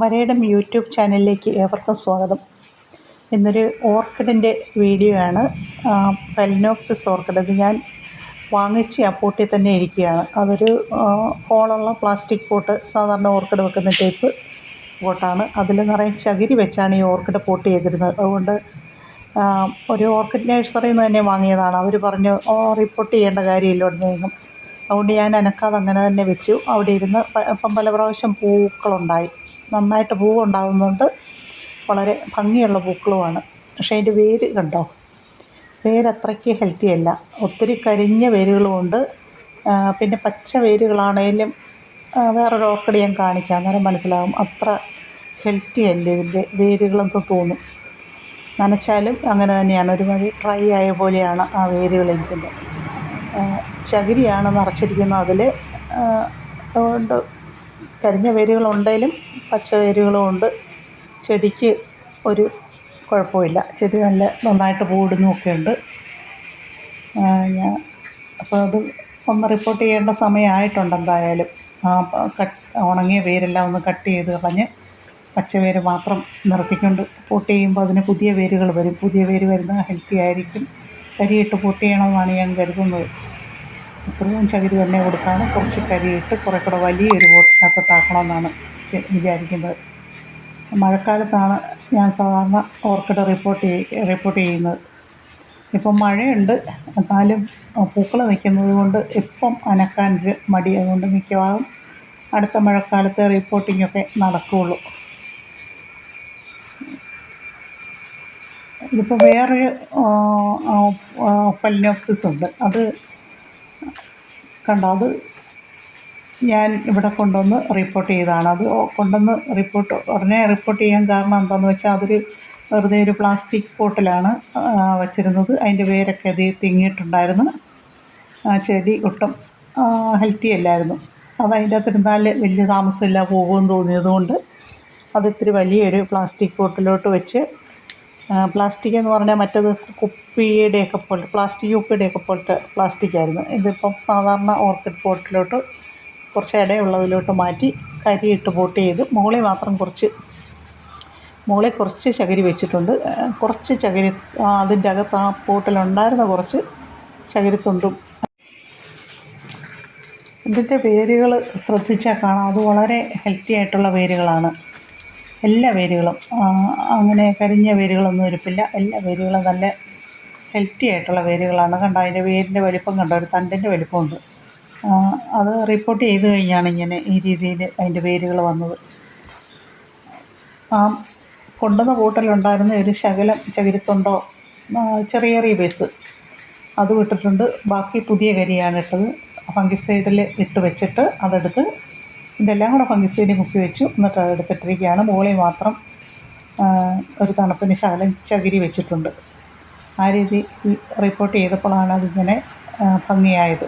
വരയിടം YouTube ചാനലിലേക്ക് ഏവർക്കും സ്വാഗതം. ഇന്നൊരു ഓർക്കിഡിന്റെ വീഡിയോ ആണ്. Phalaenopsis orchid. ഇത് ഞാൻ വാങ്ങിച്ച് ആ തന്നെ ഇരിക്കുകയാണ്. അതൊരു ഹോളുള്ള പ്ലാസ്റ്റിക് പോട്ട് സാധാരണ ഓർക്കിഡ് വെക്കുന്ന ടൈപ്പ് പോട്ടാണ്. അതിൽ നിറയെ ചകിരി വെച്ചാണ് ഈ ഓർക്കിഡ് പോട്ട് ചെയ്തിരുന്നത്. അതുകൊണ്ട് ഒരു ഓർക്കിഡ് നഴ്സറിയിൽ നിന്ന് തന്നെ വാങ്ങിയതാണ്. അവർ പറഞ്ഞു ഓ റിപ്പോർട്ട് ചെയ്യേണ്ട കാര്യമില്ല ഉടനെയൊന്നും അതുകൊണ്ട് ഞാൻ അനക്കാതെ അങ്ങനെ തന്നെ വെച്ചു. അവിടെ ഇരുന്ന് ഇപ്പം പല പ്രാവശ്യം പൂക്കളുണ്ടായി. നന്നായിട്ട് പൂവുണ്ടാകുന്നുണ്ട് വളരെ ഭംഗിയുള്ള പൂക്കളുമാണ്. പക്ഷേ അതിന്റെ വേര് കണ്ടോ? വേരത്രയ്ക്ക് ഹെൽത്തി അല്ല. ഒത്തിരി കരിഞ്ഞ വേരുകളുമുണ്ട്. പിന്നെ പച്ച വേരുകളാണേലും വേറെ ഓർക്കിഡ് ഞാൻ കാണിക്കാം. അന്നേരം മനസ്സിലാകും അത്ര ഹെൽത്തി അല്ല ഇതിന്റെ വേരുകളെന്ന് തോന്നും. നനച്ചാലും അങ്ങനെ തന്നെയാണ്. ഒരുമാതിരി ഡ്രൈ ആയ പോലെയാണ് ആ വേരുകൾ ഇരിക്കുന്നത്. ചകിരിയാണ് നിറച്ചിരിക്കുന്നത് അതിൽ അതുകൊണ്ട് കരിഞ്ഞ വേരുകളുണ്ടെങ്കിലും പച്ച വേരുകളും ഉണ്ട് ചെടിക്ക് ഒരു കുഴപ്പമില്ല. ചെടി നല്ല നന്നായിട്ട് പൂവിടുന്നൊക്കെ ഉണ്ട് ഞാൻ അപ്പോൾ അത് ഒന്ന് റിപ്പോർട്ട് ചെയ്യേണ്ട സമയമായിട്ടുണ്ട് എന്തായാലും. ആ കട്ട് ഉണങ്ങിയ വേരെല്ലാം ഒന്ന് കട്ട് ചെയ്ത് കളഞ്ഞ് പച്ച വേര് മാത്രം നിർത്തിക്കൊണ്ട് പോട്ട് ചെയ്യുമ്പോൾ അതിന് പുതിയ വേരുകൾ വരും. പുതിയ വേര് വരുന്ന ഹെൽത്തി ആയിരിക്കും. കരിയിട്ട് പോട്ട് ചെയ്യണമെന്നാണ് ഞാൻ കരുതുന്നത്. ഇത്രയും ചകിരി തന്നെ കൊടുത്താണ്. കുറച്ച് കരിയിട്ട് കുറേ കൂടെ വലിയൊരു ബോട്ടിനകത്തോട്ടാക്കണമെന്നാണ് വിചാരിക്കുന്നത്. മഴക്കാലത്താണ് ഞാൻ സാധാരണ ഓർക്കിഡ് റിപ്പോർട്ട് റിപ്പോർട്ട് ചെയ്യുന്നത്. ഇപ്പം മഴയുണ്ട്. എന്നാലും പൂക്കൾ നിൽക്കുന്നത് കൊണ്ട് ഇപ്പം അനക്കാൻ ഒരു മടി അതുകൊണ്ട് മിക്കവാറും അടുത്ത മഴക്കാലത്ത് റിപ്പോർട്ടിങ്ങൊക്കെ നടക്കുകയുള്ളൂ ഇതിപ്പോൾ വേറൊരു ഫെലിനോക്സിസ് ഉണ്ട്. അത് കണ്ടോ അത് ഞാൻ ഇവിടെ കൊണ്ടുവന്ന് റിപ്പോർട്ട് ചെയ്തതാണ്. അത് കൊണ്ടുവന്ന് റിപ്പോർട്ട് ഉടനെ റിപ്പോർട്ട് ചെയ്യാൻ കാരണം എന്താണെന്ന് വെച്ചാൽ അതൊരു വെറുതെ ഒരു പ്ലാസ്റ്റിക് പോട്ടിലാണ് വച്ചിരുന്നത്. അതിന്റെ വേരൊക്കെ അത് തിങ്ങിയിട്ടുണ്ടായിരുന്നു. ആ ചെടി ഒട്ടും ഹെൽത്തി അല്ലായിരുന്നു. അത് അതിന്റെ അകത്തിരുന്നാൽ വലിയ താമസമില്ല പോകുമെന്ന് തോന്നിയതുകൊണ്ട് അതിത്തിരി വലിയൊരു പ്ലാസ്റ്റിക് പോട്ടിലോട്ട് വെച്ച് പ്ലാസ്റ്റിക് എന്ന് പറഞ്ഞാൽ മറ്റേത് കുപ്പിയുടെയൊക്കെ പോലെ പ്ലാസ്റ്റിക് കുപ്പിയുടെയൊക്കെ പോലത്തെ പ്ലാസ്റ്റിക്കായിരുന്നു ഇതിപ്പം സാധാരണ ഓർക്കിഡ് പോട്ടിലോട്ട് കുറച്ച് ഇടയുള്ളതിലോട്ട് മാറ്റി കരിയിട്ട് പോട്ട് ചെയ്ത് മുകളിൽ മാത്രം കുറച്ച് മുകളിൽ കുറച്ച് ചകിരി വെച്ചിട്ടുണ്ട്. കുറച്ച് ചകിരി അതിന്റെ അകത്ത് ആ പോട്ടിലുണ്ടായിരുന്ന കുറച്ച് ചകിരിത്തുണ്ടും. ഇതിന്റെ വേരുകൾ ശ്രദ്ധിച്ചാൽ കാണാം. അത് വളരെ ഹെൽത്തി ആയിട്ടുള്ള വേരുകളാണ്. എല്ലാ വേരുകളും അങ്ങനെ കരിഞ്ഞ വേരുകളൊന്നും ഇരിപ്പില്ല എല്ലാ വേരുകളും നല്ല ഹെൽത്തി ആയിട്ടുള്ള വേരുകളാണ്. കണ്ടോ അതിന്റെ വേരിന്റെ വലിപ്പം കണ്ടോ? ഒരു തണ്ടിന്റെ വലിപ്പമുണ്ട്. അത് റിപ്പോർട്ട് ചെയ്ത് കഴിഞ്ഞാണ് ഇങ്ങനെ ഈ രീതിയിൽ അതിന്റെ വേരുകൾ വന്നത്. ആ കൊണ്ടുവന്ന കൂട്ടലുണ്ടായിരുന്ന ഒരു ശകലം ചകിരിത്തുണ്ടോ? ചെറിയ ചെറിയ ബേസ് അത് വിട്ടിട്ടുണ്ട്. ബാക്കി പുതിയ കരിയാണ് ഇട്ടത്. ഫംഗിസൈഡിൽ ഇട്ട് വെച്ചിട്ട് അതെടുത്ത് ഇതെല്ലാം കൂടെ ഫംഗിസൈഡ് മുക്കി വെച്ചു. എന്നിട്ട് അതെടുത്തിട്ടിരിക്കുകയാണ് മുകളിൽ മാത്രം ഒരു തണുപ്പിന് ശകലം ചകിരി വെച്ചിട്ടുണ്ട്. ആ രീതി റിപ്പോർട്ട് ചെയ്തപ്പോഴാണ് അതിങ്ങനെ ഭംഗിയായത്.